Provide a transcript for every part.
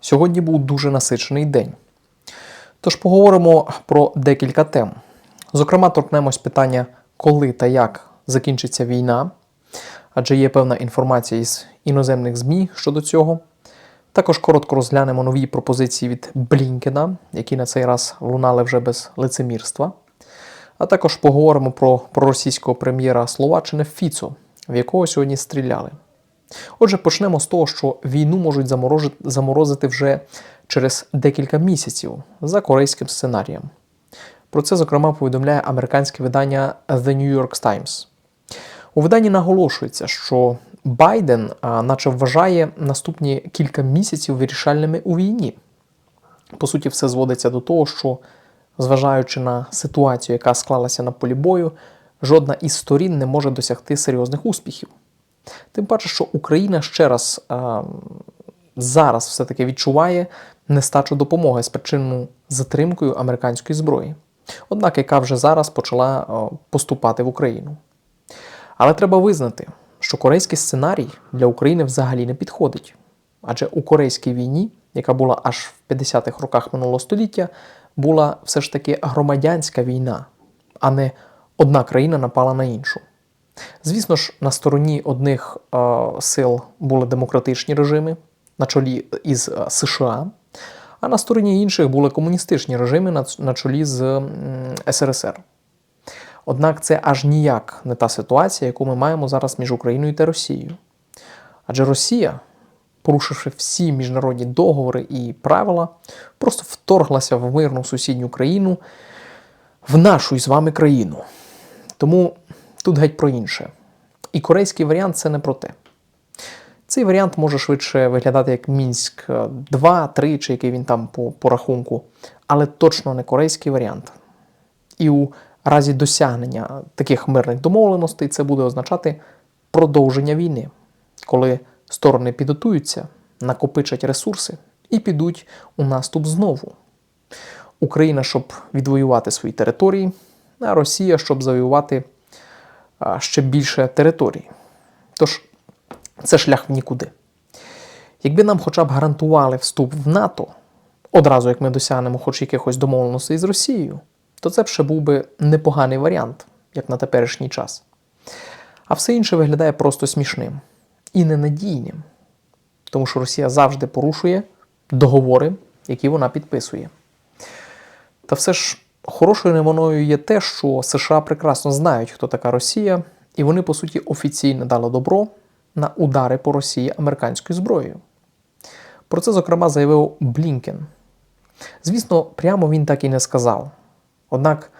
Сьогодні був дуже насичений день. Тож поговоримо про декілька тем. Зокрема, торкнемось питання, коли та як закінчиться війна, адже є певна інформація із іноземних ЗМІ щодо цього. Також коротко розглянемо нові пропозиції від Блінкена, які на цей раз лунали вже без лицемірства. А також поговоримо про проросійського прем'єра Словаччини Фіцо, в якого сьогодні стріляли. Отже, почнемо з того, що війну можуть заморожити- заморозити вже через декілька місяців за корейським сценарієм. Про це, зокрема, повідомляє американське видання The New York Times. У виданні наголошується, що Байден, наче вважає наступні кілька місяців вирішальними у війні. По суті, все зводиться до того, що, зважаючи на ситуацію, яка склалася на полі бою, жодна із сторін не може досягти серйозних успіхів. Тим паче, що Україна ще раз е, зараз все-таки відчуває нестачу допомоги спричинену затримкою американської зброї, однак яка вже зараз почала поступати в Україну. Але треба визнати, що корейський сценарій для України взагалі не підходить. Адже у корейській війні, яка була аж в 50-х роках минулого століття, була все ж таки громадянська війна, а не одна країна напала на іншу. Звісно ж, на стороні одних е, сил були демократичні режими на чолі із е, США, а на стороні інших були комуністичні режими на, чолі з СРСР. Однак це аж ніяк не та ситуація, яку ми маємо зараз між Україною та Росією. Адже Росія, порушивши всі міжнародні договори і правила, просто вторглася в мирну сусідню країну, в нашу із вами країну. Тому тут геть про інше. І корейський варіант це не про те. Цей варіант може швидше виглядати як Мінськ 2, 3, чи який він там по, по рахунку, але точно не корейський варіант. І у разі досягнення таких мирних домовленостей це буде означати продовження війни, коли сторони підготуються, накопичать ресурси і підуть у наступ знову. Україна, щоб відвоювати свої території, а Росія, щоб завоювати ще більше територій. Тож це шлях в нікуди. Якби нам хоча б гарантували вступ в НАТО, одразу як ми досягнемо хоч якихось домовленостей з Росією, то це б ще був би непоганий варіант, як на теперішній час. А все інше виглядає просто смішним і ненадійним, тому що Росія завжди порушує договори, які вона підписує. Та все ж хорошою новиною є те, що США прекрасно знають, хто така Росія, і вони, по суті, офіційно дали добро на удари по Росії американською зброєю. Про це, зокрема, заявив Блінкен. Звісно, прямо він так і не сказав. Однак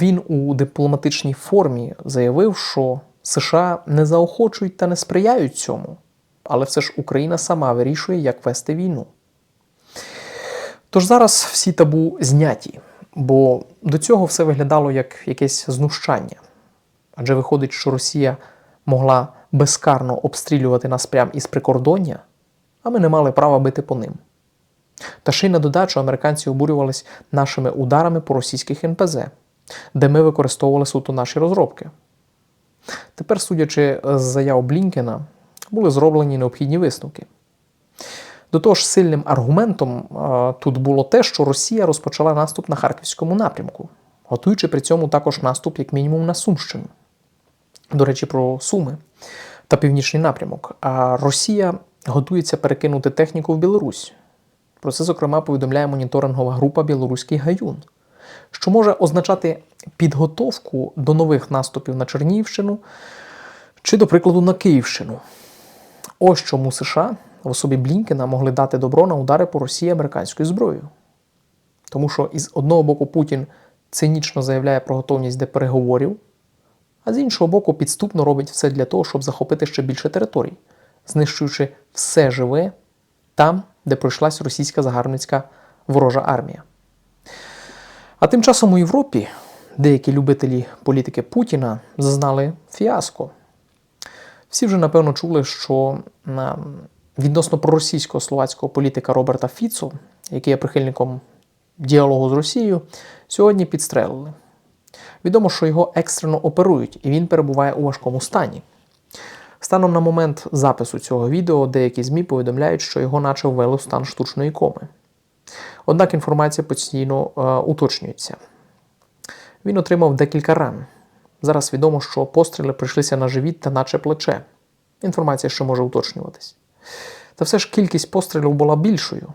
він у дипломатичній формі заявив, що США не заохочують та не сприяють цьому, але все ж Україна сама вирішує, як вести війну. Тож зараз всі табу зняті, бо до цього все виглядало як якесь знущання. Адже виходить, що Росія могла безкарно обстрілювати нас прямо із прикордоння, а ми не мали права бити по ним. Та ще й на додачу американці обурювались нашими ударами по російських НПЗ, де ми використовували суто наші розробки. Тепер, судячи з заяв Блінкена, були зроблені необхідні висновки. До того ж, сильним аргументом е, тут було те, що Росія розпочала наступ на харківському напрямку, готуючи при цьому також наступ, як мінімум, на Сумщину. До речі, про Суми та північний напрямок. А Росія готується перекинути техніку в Білорусь. Про це, зокрема, повідомляє моніторингова група Білоруський Гаюн, що може означати підготовку до нових наступів на Чернігівщину чи, до прикладу, на Київщину. Ось чому США в особі Блінкена могли дати добро на удари по Росії американською зброєю. Тому що із одного боку Путін цинічно заявляє про готовність до переговорів, а з іншого боку, підступно робить все для того, щоб захопити ще більше територій, знищуючи все живе там, де пройшлась російська загарбницька ворожа армія. А тим часом у Європі деякі любителі політики Путіна зазнали фіаско. Всі вже напевно чули, що відносно проросійського словацького політика Роберта Фіцо, який є прихильником діалогу з Росією, сьогодні підстрелили. Відомо, що його екстрено оперують, і він перебуває у важкому стані. Станом на момент запису цього відео деякі ЗМІ повідомляють, що його наче ввели в стан штучної коми. Однак інформація постійно е, уточнюється. Він отримав декілька ран. Зараз відомо, що постріли прийшлися на живіт та наче плече. Інформація ще може уточнюватись. Та все ж кількість пострілів була більшою.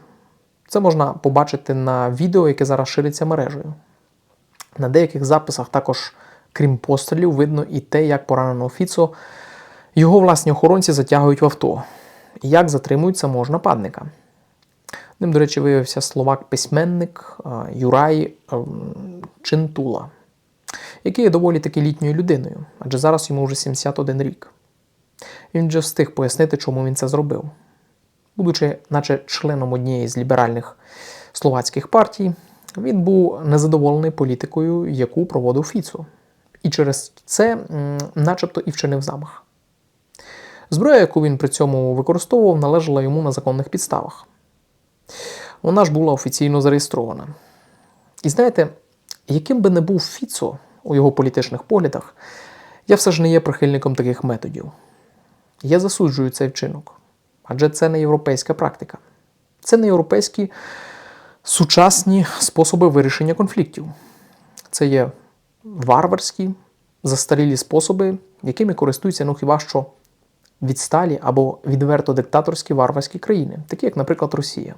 Це можна побачити на відео, яке зараз шириться мережею. На деяких записах також, крім пострілів, видно і те, як пораненого Фіцо його власні охоронці затягують в авто, і як затримують самого ж нападника. Ним, до речі, виявився словак-письменник Юрай ем, Чинтула, який є доволі таки літньою людиною, адже зараз йому вже 71 рік. Він вже встиг пояснити, чому він це зробив. Будучи, наче членом однієї з ліберальних словацьких партій, він був незадоволений політикою, яку проводив Фіцо. І через це, начебто, і вчинив замах. Зброя, яку він при цьому використовував, належала йому на законних підставах. Вона ж була офіційно зареєстрована. І знаєте, яким би не був Фіцо у його політичних поглядах, я все ж не є прихильником таких методів. Я засуджую цей вчинок, адже це не європейська практика. Це не європейські сучасні способи вирішення конфліктів. Це є варварські, застарілі способи, якими користуються ну хіба що відсталі або відверто диктаторські варварські країни, такі як, наприклад, Росія.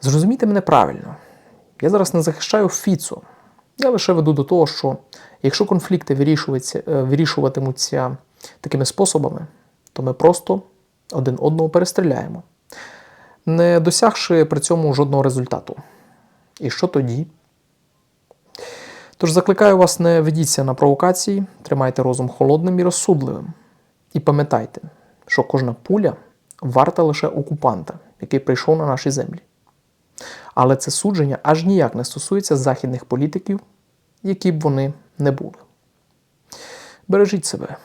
Зрозумійте мене правильно. Я зараз не захищаю Фіцо. Я лише веду до того, що якщо конфлікти е, вирішуватимуться такими способами, то ми просто один одного перестріляємо, не досягши при цьому жодного результату. І що тоді? Тож закликаю вас, не ведіться на провокації, тримайте розум холодним і розсудливим. І пам'ятайте, що кожна пуля варта лише окупанта, який прийшов на наші землі. Але це судження аж ніяк не стосується західних політиків, які б вони не були. Бережіть себе.